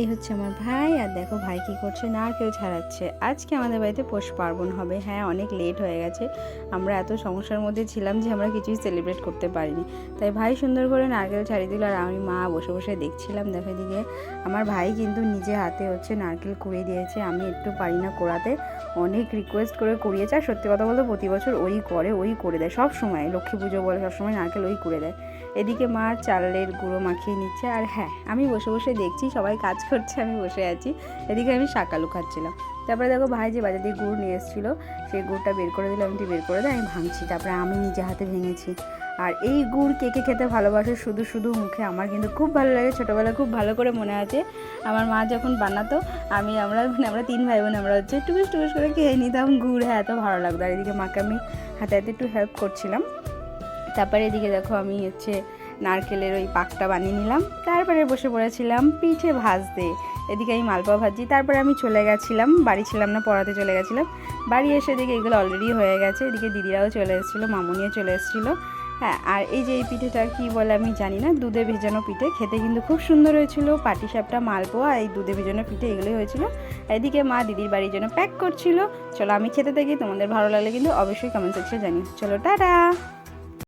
এই হচ্ছে আমার ভাই। আর দেখো ভাই কি করছে নারকেল ছাড়াচ্ছে। আজকে আমাদের বাড়িতে পৌষ পার্বণ হবে। হ্যাঁ অনেক লেট হয়ে গেছে। আমরা এত সমস্যার মধ্যে ছিলাম যে আমরা কিছুই সেলিব্রেট করতে পারিনি। তাই ভাই সুন্দর করে নারকেল ছাড়িয়ে দিল আর আমি মা বসে বসে দেখছিলাম দেখো এদিকে। আমার ভাই কিন্তু নিজে হাতে হচ্ছে নারকেল কুড়িয়ে দিয়েছে। আমি একটু পারি না কোড়াতে। অনেক রিকোয়েস্ট করে কুড়িয়েছে আর সত্যি কথা বলতে প্রতি বছর ওই করে ওই করে দেয়। সব সময় লক্ষ্মী পুজো বলে সবসময় নারকেল ওই করে দেয়। এদিকে মা চালের গুঁড়ো মাখিয়ে নিচ্ছে আর হ্যাঁ আমি বসে বসে দেখছি, সবাই কাজ করছে, আমি বসে আছি। এদিকে আমি শাকালু খাচ্ছিলাম। তারপরে দেখো ভাই যে বাজার দিয়ে গুড় নিয়ে এসেছিল, সেই গুড়টা বের করে দিলাম তুই বের করে দেয়, আমি ভাঙছি। তারপরে আমি নিজে হাতে ভেঙেছি। আর এই গুড় কে কে খেতে ভালোবাসে, শুধু শুধু মুখে আমার কিন্তু খুব ভালো লাগে, ছোটোবেলায় খুব ভালো করে মনে আছে। আমার মা যখন বানাতো, আমি আমরা মানে আমরা তিন ভাই বোন আমরা হচ্ছে টুকুস টুকুস করে খেয়ে নিতাম গুড় হ্যাঁ এত ভালো লাগতো। আর এদিকে মাকে আমি হাতে হাতে একটু হেল্প করছিলাম। তারপরে এদিকে দেখো আমি হচ্ছে নারকেলের ওই পাকটা বানিয়ে নিলাম। তারপরে বসে পড়েছিলাম পিঠে ভাজতে। এদিকে আমি মালপোয়া ভাজি, তারপরে আমি চলে গেছিলাম, বাড়ি ছিলাম না, পড়াতে চলে গেছিলাম। বাড়ি এসে এদিকে এগুলো অলরেডি হয়ে গেছে। এদিকে দিদিরাও চলে এসেছিল, মামুনিও চলে এসেছিল। হ্যাঁ আর এই যে এই পিঠেটা কী বলে আমি জানি না, দুধে ভেজানো পিঠে। খেতে কিন্তু খুব সুন্দর হয়েছিল পাটিসাপটা মালপোয়া, এই দুধে ভেজানো পিঠে এগুলোই হয়েছিল। এদিকে মা দিদির বাড়ির জন্য প্যাক করছিল। চলো আমি খেতে থাকি, তোমাদের ভালো লাগলে কিন্তু অবশ্যই কমেন্ট সেকশনে জানি চলো, টাটা!